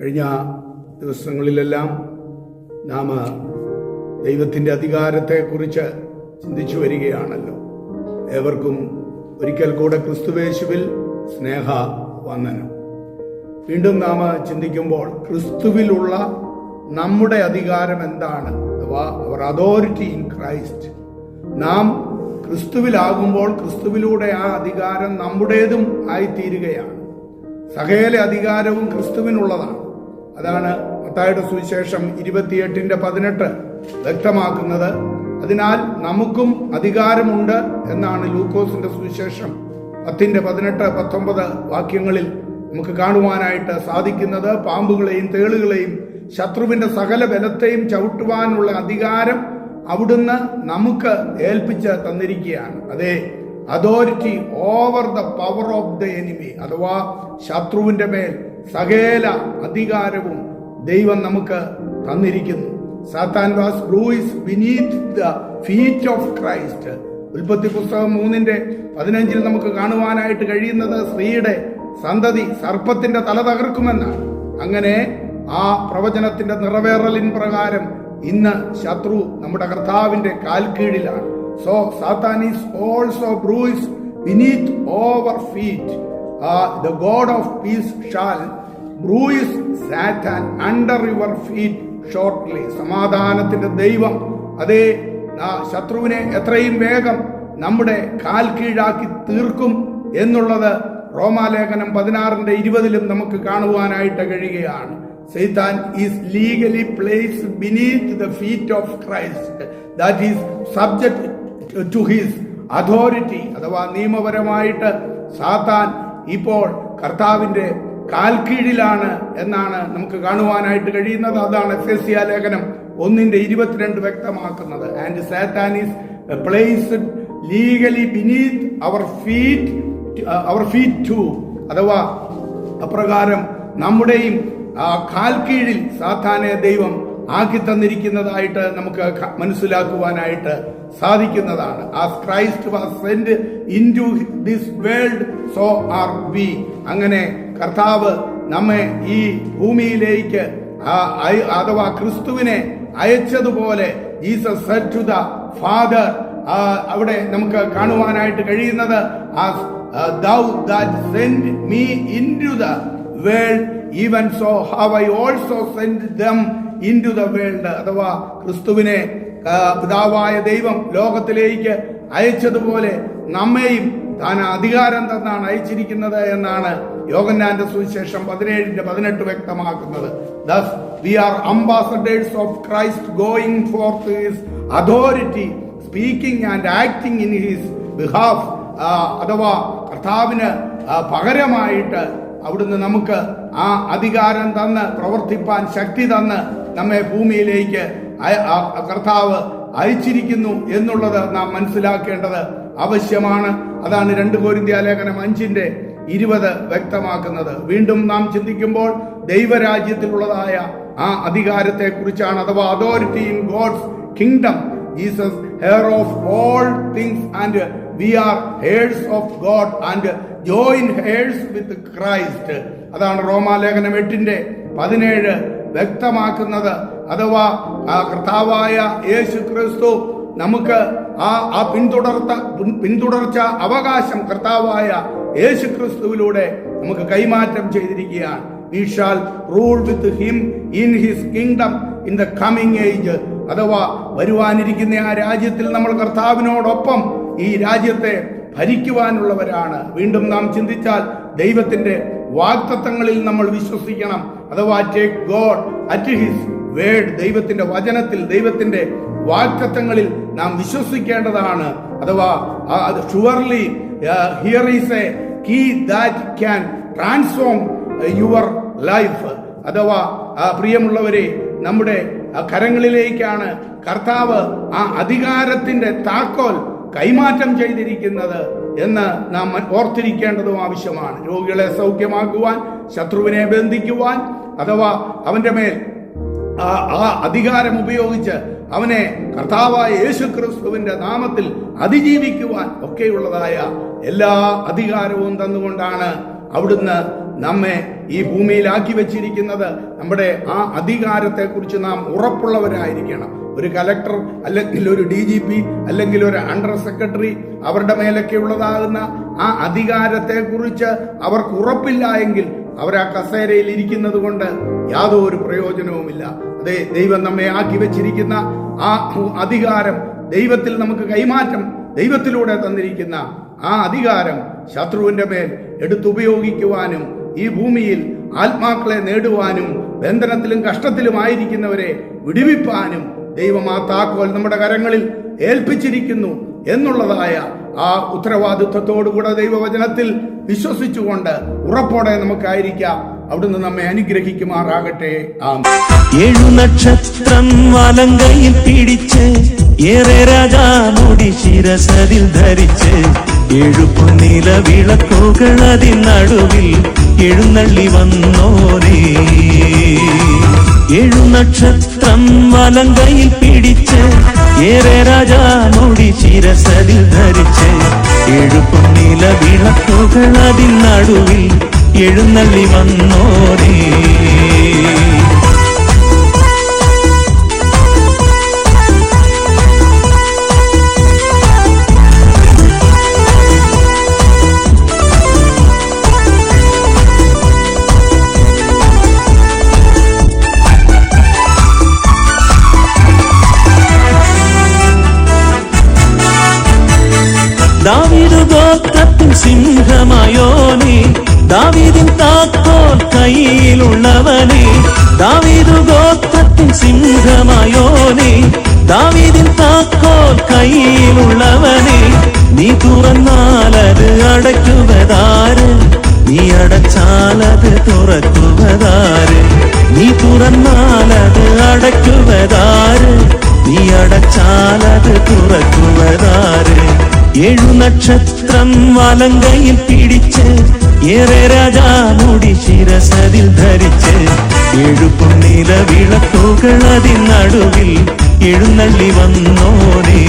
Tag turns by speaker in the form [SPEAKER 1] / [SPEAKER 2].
[SPEAKER 1] കഴിഞ്ഞ ദിവസങ്ങളിലെല്ലാം നാം ദൈവത്തിന്റെ അധികാരത്തെക്കുറിച്ച് ചിന്തിച്ചു വരികയാണല്ലോ. ഏവർക്കും ഒരിക്കൽ കൂടെ ക്രിസ്തുവേശുവിൽ സ്നേഹ വന്ദനം വീണ്ടും നാം ചിന്തിക്കുമ്പോൾ ക്രിസ്തുവിലുള്ള നമ്മുടെ അധികാരം എന്താണ്? അഥവാ അവർ അതോറിറ്റി ഇൻ ക്രൈസ്റ്റ് നാം ക്രിസ്തുവിലാകുമ്പോൾ ക്രിസ്തുവിലൂടെ ആ അധികാരം നമ്മുടേതും ആയിത്തീരുകയാണ്. സകല അധികാരവും ക്രിസ്തുവിനുള്ളതാണ്. അതാണ് മത്തായുടെ സുവിശേഷം ഇരുപത്തിയെട്ടിന്റെ പതിനെട്ട് വ്യക്തമാക്കുന്നത്. അതിനാൽ നമുക്കും അധികാരമുണ്ട് എന്നാണ് ലൂക്കോസിന്റെ സുവിശേഷം പത്തിന്റെ പതിനെട്ട് പത്തൊമ്പത് വാക്യങ്ങളിൽ നമുക്ക് കാണുവാനായിട്ട് സാധിക്കുന്നത്. പാമ്പുകളെയും തേളുകളെയും ശത്രുവിന്റെ സകല ബലത്തെയും ചവിട്ടുവാനുള്ള അധികാരം അവിടുന്ന് നമുക്ക് ഏൽപ്പിച്ച് തന്നിരിക്കുകയാണ്. അതെ authority over the power of the enemy അഥവാ ശത്രുവിന്റെ മേൽ സകല അധികാരവും ദൈവം നമുക്ക് തന്നിരിക്കുന്നു. സാത്താൻ was bruise beneath the feet of Christ. ഉൽപ്പത്തി പുസ്തകം മൂന്നിന്റെ പതിനഞ്ചിൽ നമുക്ക് കാണുവാനായിട്ട് കഴിയുന്നത് സ്ത്രീയുടെ സന്തതി സർപ്പത്തിന്റെ തല തകർക്കുമെന്നാണ്. അങ്ങനെ ആ പ്രവചനത്തിന്റെ നിറവേറലിൻ പ്രകാരം ഇന്ന് ശത്രു നമ്മുടെ കർത്താവിന്റെ കാൽക്കീഴിലാണ്. So Satan is also bruised beneath our feet the God of peace shall bruise Satan under your feet shortly സമാധാനത്തിന്റെ ദൈവം. അതേ ശത്രുവിനെ എത്രയും വേഗം നമ്മുടെ കാൽ കീഴാക്കി തീർക്കും എന്നുള്ളത് റോമാലേഖനം പതിനാറിന്റെ ഇരുപതിലും നമുക്ക് കാണുവാനായിട്ട് കഴിയുകയാണ്. Satan is legally place beneath the feet of Christ that is subject to his authority അഥവാ നിയമപരമായിട്ട് സാത്താൻ ഇപ്പോൾ കർത്താവിന്റെ കാൽക്കീഴിലാണ് എന്നാണ് നമുക്ക് കാണുവാനായിട്ട് കഴിയുന്നത്. അതാണ് എഫ് ലേഖനം ഒന്നിന്റെ ഇരുപത്തിരണ്ട് വ്യക്തമാക്കുന്നത്. And Satan is place legally beneath our feet our feet to അഥവാ അപ്രകാരം നമ്മുടെയും ആ കാൽക്കീഴിൽ സാത്താനെ ദൈവം ആക്കി തന്നിരിക്കുന്നതായിട്ട് നമുക്ക് മനസ്സിലാക്കുവാനായിട്ട് സാധിക്കുന്നതാണ്. As Christ was sent into this world so are we അങ്ങനെ കർത്താവ് നമ്മെ ഈ ഭൂമിയിലേക്ക് അഥവാ ക്രിസ്തുവിനെ അയച്ചതുപോലെ Jesus said to the Father അവിടെ നമുക്ക് കാണുവാനായിട്ട് കഴിയുന്നത് as thou that send me into the world even so have I also send them into the world അഥവാ ക്രിസ്തുവിനെ പിതാവായ ദൈവം ലോകത്തിലേക്ക് അയച്ചതുപോലെ നമ്മെയും താൻ അധികാരം തന്നാണ് അയച്ചിരിക്കുന്നത് എന്നാണ് യോഗന്നാന്റെ സുവിശേഷം പതിനേഴിന്റെ പതിനെട്ട് വ്യക്തമാക്കുന്നത്. Thus we are ambassadors of Christ going forth his authority speaking and acting in his behalf അഥവാ കർത്താവിന് പകരമായിട്ട് അവിടുന്ന് നമുക്ക് ആ അധികാരം തന്ന് പ്രവർത്തിപ്പാൻ ശക്തി തന്ന് നമ്മെ ഭൂമിയിലേക്ക് കർത്താവ് അയച്ചിരിക്കുന്നു എന്നുള്ളത് നാം മനസ്സിലാക്കേണ്ടത് ആവശ്യമാണ്. അതാണ് രണ്ട് കോരിന്ത്യ ലേഖനം അഞ്ചിന്റെ ഇരുപത് വ്യക്തമാക്കുന്നത്. വീണ്ടും നാം ചിന്തിക്കുമ്പോൾ ദൈവരാജ്യത്തിലുള്ളതായ ആ അധികാരത്തെ കുറിച്ചാണ് അഥവാ authority in God's kingdom Jesus heir of all things and we are heirs of God and joint heirs with Christ അതാണ് റോമാലേഖനം എട്ടിന്റെ പതിനേഴ്. വ്യക്തമാക്കുന്നത് അഥവാ കർത്താവായ യേശു ക്രിസ്തു നമുക്ക് ആ ആ പിന്തുടർത്ത പിന്തുടർച്ച അവകാശം കർത്താവായ യേശു ക്രിസ്തുവിലൂടെ നമുക്ക് കൈമാറ്റം ചെയ്തിരിക്കുകയാണ്. We shall rule with him in his kingdom in the coming age അഥവാ വരുവാനിരിക്കുന്ന ആ രാജ്യത്തിൽ നമ്മൾ കർത്താവിനോടൊപ്പം ഈ രാജ്യത്തെ ഭരിക്കുവാനുള്ളവരാണ്. വീണ്ടും നാം ചിന്തിച്ചാൽ ദൈവത്തിന്റെ വാക്തത്വങ്ങളിൽ നമ്മൾ വിശ്വസിക്കണം. അഥവാ take God at his word ദൈവത്തിന്റെ വചനത്തിൽ ദൈവത്തിന്റെ വാക്തത്വങ്ങളിൽ നാം വിശ്വസിക്കേണ്ടതാണ്. അഥവാ surely here is a key that can transform your life അഥവാ പ്രിയമുള്ളവരെ നമ്മുടെ കരങ്ങളിലേക്കാണ് കർത്താവ് ആ അധികാരത്തിന്റെ താക്കോൽ കൈമാറ്റം ചെയ്തിരിക്കുന്നത് എന്ന് നാം ഓർത്തിരിക്കേണ്ടതും ആവശ്യമാണ്. രോഗികളെ സൗഖ്യമാക്കുവാൻ ശത്രുവിനെ ബന്ധിക്കുവാൻ അഥവാ അവന്റെ മേൽ ആ അധികാരം ഉപയോഗിച്ച് അവനെ കർത്താവായ യേശു ക്രിസ്തുവിന്റെ നാമത്തിൽ അതിജീവിക്കുവാൻ ഒക്കെയുള്ളതായ എല്ലാ അധികാരവും തന്നുകൊണ്ടാണ് അവിടുന്ന് നമ്മെ ഈ ഭൂമിയിലാക്കി വെച്ചിരിക്കുന്നത്. നമ്മുടെ ആ അധികാരത്തെക്കുറിച്ച് നാം ഉറപ്പുള്ളവരായിരിക്കണം. ഒരു കലക്ടർ അല്ലെങ്കിൽ ഒരു ഡി ജി പി അല്ലെങ്കിൽ ഒരു അണ്ടർ സെക്രട്ടറി അവരുടെ മേലൊക്കെ ഉള്ളതാകുന്ന ആ അധികാരത്തെക്കുറിച്ച് അവർക്ക് ഉറപ്പില്ല എങ്കിൽ അവർ ആ കസേരയിൽ ഇരിക്കുന്നത് കൊണ്ട് യാതൊരു പ്രയോജനവുമില്ല. അതെ ദൈവം നമ്മെ ആക്കി വെച്ചിരിക്കുന്ന ആ അധികാരം ദൈവത്തിൽ നമുക്ക് കൈമാറ്റം ദൈവത്തിലൂടെ തന്നിരിക്കുന്ന ആ അധികാരം ശത്രുവിന്റെ മേൽ എടുത്തുപയോഗിക്കുവാനും ഈ ഭൂമിയിൽ ആത്മാക്കളെ നേടുവാനും ബന്ധനത്തിലും കഷ്ടത്തിലുമായിരിക്കുന്നവരെ വിടുവിപ്പാനും ദൈവം ആ താക്കോൽ നമ്മുടെ കരങ്ങളിൽ ഏൽപ്പിച്ചിരിക്കുന്നു എന്നുള്ളതായ ആ ഉത്തരവാദിത്വത്തോടുകൂടെ ദൈവവചനത്തിൽ വിശ്വസിച്ചുകൊണ്ട് ഉറപ്പോടെ നമുക്കായിരിക്കാം. അവിടുന്ന് നമ്മെ അനുഗ്രഹിക്കുമാറാകട്ടെ. ആം
[SPEAKER 2] ഏഴു നക്ഷത്രം വലങ്കയിൽ പിടിച്ച് ഏറെ രാജാമുടി ശിരസതിൽ ധരിച്ച് എഴുപ്പുനില വിളക്കുകൾ അതിൻ നടുവിൽ എഴുന്നള്ളി വന്നോരേ ഏഴു നക്ഷത്രം വലങ്കയിൽ പിടിച്ച് ഏറെ രാജാമുടി ശിരസതിൽ ധരിച്ച് എഴുപ്പുന്നില വിളക്കുകൾ അതിൽ നടുവിൽ എഴുന്നള്ളി വന്നോരേ ദാവീദിൻ താക്കോൽ കയ്യിലുള്ളവനെ ദാവീദ് ഗോത്രത്തിൻ സിംഹമായോനെ ദാവീദിൻ താക്കോൽ കയ്യിലുള്ളവനെ നീ തുറന്നാലത് അടയ്ക്കുവതാര് നീ അടച്ചാലത് തുറക്കുവതാര് നീ തുറന്നാലത് അടയ്ക്കുവതാര് നീ അടച്ചാലത് തുറക്കുവതാര് ഏഴു നക്ഷത്രം വലങ്കയിൽ പിടിച്ച് ഏറെ രാജാമുടി ശിരസതിൽ ധരിച്ച് ഏഴു പൊന്നില വിളക്കുകൾ അതിൻ നടുവിൽ എഴുന്നള്ളി വന്നോരേ